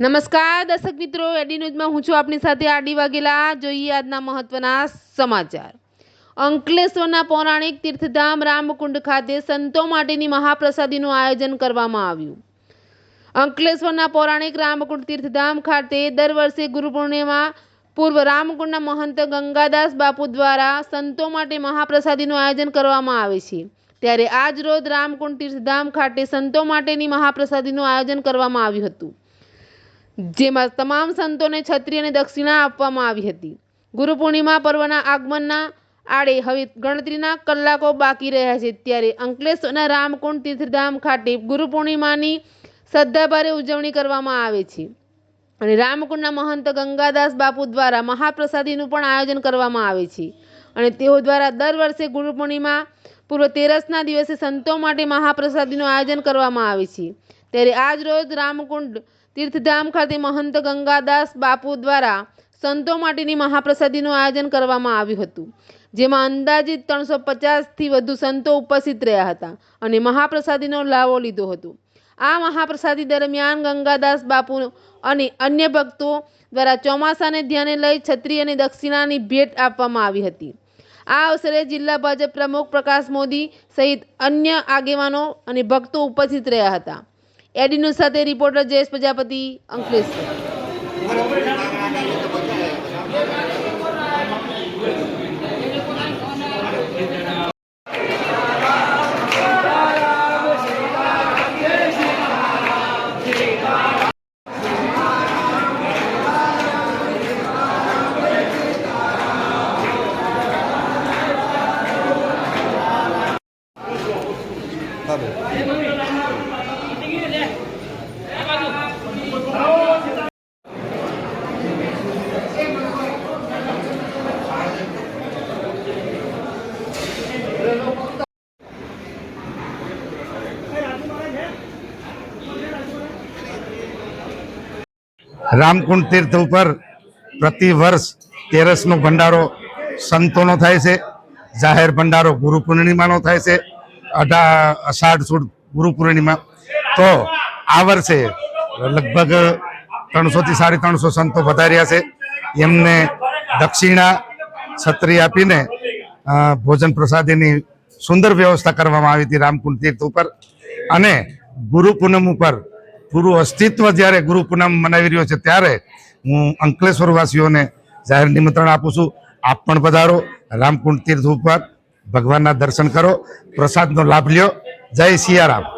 નમસ્કાર, દર્શક મિત્રો એડી ન્યૂઝમાં હું છું આપની સાથે આડી વાઘેલા. જોઈએ આજના મહત્વના સમાચાર. અંકલેશ્વરના પૌરાણિક તીર્થધામ રામકુંડ ખાતે સંતો માટેની મહાપ્રસાદીનું આયોજન કરવામાં આવ્યું. અંકલેશ્વરના પૌરાણિક રામકુંડ તીર્થધામ ખાતે દર વર્ષે ગુરુ પૂર્ણિમા પૂર્વ રામકુંડના મહંત ગંગાદાસ બાપુ દ્વારા સંતો માટે મહાપ્રસાદીનું આયોજન કરવામાં આવે છે. ત્યારે આજ રોજ રામકુંડ તીર્થધામ ખાતે સંતો માટેની મહાપ્રસાદીનું આયોજન કરવામાં આવ્યું હતું. જેમાં તમામ સંતોને છત્રી અને દક્ષિણા આપવામાં આવી હતી. ગુરુ પૂર્ણિમા પર્વના આગમનના આડે હવે ગણતરીના કલાકો બાકી રહ્યા છે ત્યારે અંકલેશ્વરના રામકુંડ તીર્થધામ ખાતે ગુરુ પૂર્ણિમાની શ્રદ્ધાભારે ઉજવણી કરવામાં આવે છે. અને રામકુંડના મહંત ગંગાદાસ બાપુ દ્વારા મહાપ્રસાદીનું પણ આયોજન કરવામાં આવે છે. અને તેઓ દ્વારા દર વર્ષે ગુરુ પૂર્ણિમા પૂર્વ તેરસના દિવસે સંતો માટે મહાપ્રસાદીનું આયોજન કરવામાં આવે છે. ત્યારે આજ રોજ રામકુંડ તીર્થધામ ખાતે મહંત ગંગાદાસ બાપુ દ્વારા સંતો માટેની મહાપ્રસાદીનું આયોજન કરવામાં આવ્યું હતું, જેમાં અંદાજિત ત્રણસો પચાસથી વધુ સંતો ઉપસ્થિત રહ્યા હતા અને મહાપ્રસાદીનો લાવો લીધો હતો. આ મહાપ્રસાદી દરમિયાન ગંગાદાસ બાપુ અને અન્ય ભક્તો દ્વારા ચોમાસાને ધ્યાને લઈ છત્રી અને દક્ષિણાની ભેટ આપવામાં આવી હતી. આ અવસરે જિલ્લા ભાજપ પ્રમુખ પ્રકાશ મોદી સહિત અન્ય આગેવાનો અને ભક્તો ઉપસ્થિત રહ્યા હતા. એડી ન્યૂઝ સાથે રિપોર્ટર જયેશ પ્રજાપતિ અંકલેશ્વર રામકુંડ તીર્થ ઉપર પ્રતિ વર્ષ તેરસનો ભંડારો સંતોનો થાય છે. જાહેર ભંડારો ગુરુ પૂર્ણિમાનો થાય છે. અઢા, અષાઢ સુદ ગુરુ પૂર્ણિમા. તો આ વર્ષે લગભગ ત્રણસોથી સાડી ત્રણસો સંતો વધાર્યા છે. એમને દક્ષિણા, છત્રી આપીને ભોજન પ્રસાદીની સુંદર વ્યવસ્થા કરવામાં આવી હતી રામકુંડ તીર્થ ઉપર. અને ગુરુ પૂનમ ઉપર પૂરું અસ્તિત્વ જ્યારે ગુરુ પૂનમ મનાવી રહ્યો છે ત્યારે હું અંકલેશ્વર વાસીઓને જાહેર નિમંત્રણ આપું છું. આપ પણ પધારો. રામકુંડ તીર્થ ઉપર ભગવાનના દર્શન કરો. પ્રસાદનો લાભ લ્યો. જય સિયારામ.